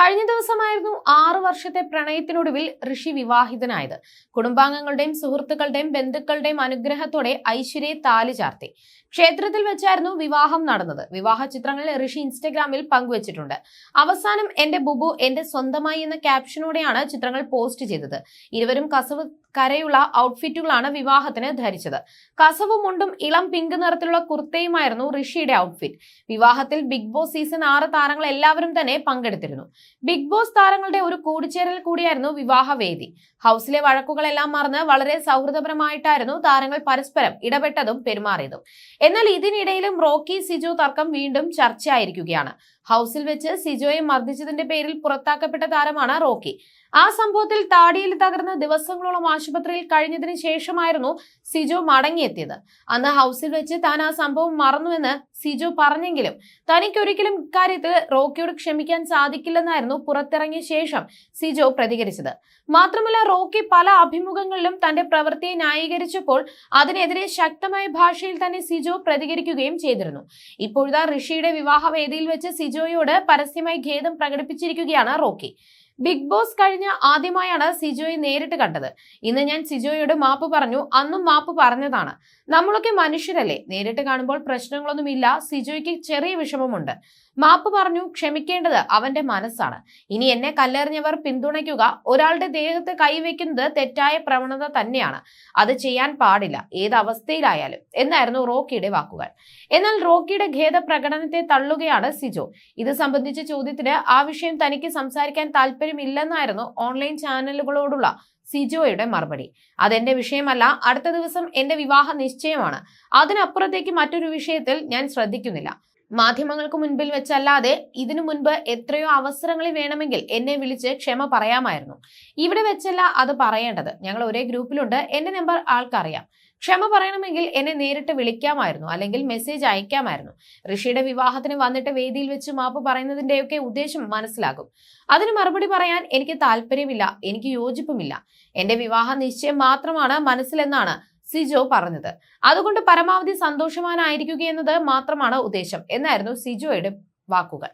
കഴിഞ്ഞ ദിവസമായിരുന്നു ആറു വർഷത്തെ പ്രണയത്തിനൊടുവിൽ ഋഷി വിവാഹിതനായത്. കുടുംബാംഗങ്ങളുടെയും സുഹൃത്തുക്കളുടെയും ബന്ധുക്കളുടെയും അനുഗ്രഹത്തോടെ ഐശ്വര്യയെ താലി ചാർത്തി. ക്ഷേത്രത്തിൽ വെച്ചായിരുന്നു വിവാഹം നടന്നത്. വിവാഹ ചിത്രങ്ങൾ ഋഷി ഇൻസ്റ്റഗ്രാമിൽ പങ്കുവച്ചിട്ടുണ്ട്. അവസാനം എന്റെ ബുബു എന്റെ സ്വന്തമായി എന്ന ക്യാപ്ഷനോടെയാണ് ചിത്രങ്ങൾ പോസ്റ്റ് ചെയ്തത്. ഇരുവരും കസവ് കരയുള്ള ഔട്ട്ഫിറ്റുകളാണ് വിവാഹത്തിന് ധരിച്ചത്. കസവ് മുണ്ടും ഇളം പിങ്ക് നിറത്തിലുള്ള കുർത്തയുമായിരുന്നു ഋഷിയുടെ ഔട്ട്ഫിറ്റ് വിവാഹത്തിൽ ബിഗ് ബോസ് സീസൺ ആറ് താരങ്ങൾ എല്ലാവരും തന്നെ പങ്കെടുത്തിരുന്നു. ബിഗ് ബോസ് താരങ്ങളുടെ ഒരു കൂടിച്ചേരൽ കൂടിയായിരുന്നു വിവാഹവേദി. ഹൗസിലെ വഴക്കുകളെല്ലാം മറന്ന് വളരെ സൗഹൃദപരമായിട്ടായിരുന്നു താരങ്ങൾ പരസ്പരം ഇടപെട്ടതും പെരുമാറിയതും. എന്നാൽ ഇതിനിടയിലും റോക്കി സിജു തർക്കം വീണ്ടും ചർച്ചയായിരിക്കുകയാണ്. ഹൗസിൽ വെച്ച് സിജോയെ മർദ്ദിച്ചതിന്റെ പേരിൽ പുറത്താക്കപ്പെട്ട താരമാണ് റോക്കി. ആ സംഭവത്തിൽ താടിയിൽ തകർന്ന് ദിവസങ്ങളോളം ആശുപത്രിയിൽ കഴിഞ്ഞതിന് ശേഷമായിരുന്നു സിജോ മടങ്ങിയെത്തിയത്. അന്ന് ഹൗസിൽ വെച്ച് താൻ ആ സംഭവം മറന്നുവെന്ന് സിജോ പറഞ്ഞെങ്കിലും തനിക്കൊരിക്കലും ഇക്കാര്യത്തിൽ റോക്കിയോട് ക്ഷമിക്കാൻ സാധിക്കില്ലെന്നായിരുന്നു പുറത്തിറങ്ങിയ ശേഷം സിജോ പ്രതികരിച്ചത്. മാത്രമല്ല റോക്കി പല അഭിമുഖങ്ങളിലും തന്റെ പ്രവൃത്തിയെ ന്യായീകരിച്ചപ്പോൾ അതിനെതിരെ ശക്തമായ ഭാഷയിൽ തന്നെ സിജോ പ്രതികരിക്കുകയും ചെയ്തിരുന്നു. ഇപ്പോഴത്തെ ഋഷിയുടെ വിവാഹവേദിയിൽ വെച്ച് സിജോയോട് പരസ്യമായി ഖേദം പ്രകടിപ്പിച്ചിരിക്കുകയാണ് റോക്കി. ബിഗ് ബോസ് കഴിഞ്ഞ ആദ്യമായാണ് സിജോയെ നേരിട്ട് കണ്ടത്. ഇന്ന് ഞാൻ സിജോയോട് മാപ്പ് പറഞ്ഞു അന്നും മാപ്പ് പറഞ്ഞതാണ്. നമ്മളൊക്കെ മനുഷ്യരല്ലേ? നേരിട്ട് കാണുമ്പോൾ പ്രശ്നങ്ങളൊന്നുമില്ല സിജോയ്ക്ക് ചെറിയ വിഷമമുണ്ട്. മാപ്പ് പറഞ്ഞു ക്ഷമിക്കേണ്ടത് അവന്റെ മനസ്സാണ്. ഇനി എന്നെ കല്ലെറിഞ്ഞവർ പിന്തുണയ്ക്കുക ഒരാളുടെ ദേഹത്ത് കൈവയ്ക്കുന്നത് തെറ്റായ പ്രവണത തന്നെയാണ്. അത് ചെയ്യാൻ പാടില്ല ഏത് അവസ്ഥയിലായാലും. എന്നായിരുന്നു റോക്കിയുടെ വാക്കുകൾ. എന്നാൽ റോക്കിയുടെ ഖേദ പ്രകടനത്തെ തള്ളുകയാണ് സിജോ. ഇത് സംബന്ധിച്ച ചോദ്യത്തിന് ആ വിഷയം തനിക്ക് സംസാരിക്കാൻ താല്പര്യമില്ലെന്നായിരുന്നു ഓൺലൈൻ ചാനലുകളോടുള്ള സിജോയുടെ മറുപടി. അതെന്റെ വിഷയമല്ല അടുത്ത ദിവസം എന്റെ വിവാഹ നിശ്ചയമാണ്. അതിനപ്പുറത്തേക്ക് മറ്റൊരു വിഷയത്തിൽ ഞാൻ ശ്രദ്ധിക്കുന്നില്ല. മാധ്യമങ്ങൾക്ക് മുൻപിൽ വെച്ചല്ലാതെ ഇതിനു മുൻപ് എത്രയോ അവസരങ്ങളിൽ വേണമെങ്കിൽ എന്നെ വിളിച്ച് ക്ഷമ പറയാമായിരുന്നു. ഇവിടെ വെച്ചല്ല അത് പറയേണ്ടത്. ഞങ്ങൾ ഒരേ ഗ്രൂപ്പിലുണ്ട്. എന്റെ നമ്പർ ആൾക്കറിയാം. ക്ഷമ പറയണമെങ്കിൽ എന്നെ നേരിട്ട് വിളിക്കാമായിരുന്നു. അല്ലെങ്കിൽ മെസ്സേജ് അയക്കാമായിരുന്നു. ഋഷിയുടെ വിവാഹത്തിന് വന്നിട്ട് വേദിയിൽ വെച്ച് മാപ്പ് പറയുന്നതിന്റെയൊക്കെ ഉദ്ദേശം മനസ്സിലാകും. അതിന് മറുപടി പറയാൻ എനിക്ക് താല്പര്യമില്ല. എനിക്ക് യോജിപ്പുമില്ല. എന്റെ വിവാഹ നിശ്ചയം മാത്രമാണ് മനസ്സിലെന്നാണ് സിജോ പറഞ്ഞത്. അതുകൊണ്ട് പരമാവധി സന്തോഷവാനായിരിക്കുക എന്നത് മാത്രമാണ് ഉദ്ദേശം. എന്നായിരുന്നു സിജോയുടെ വാക്കുകൾ.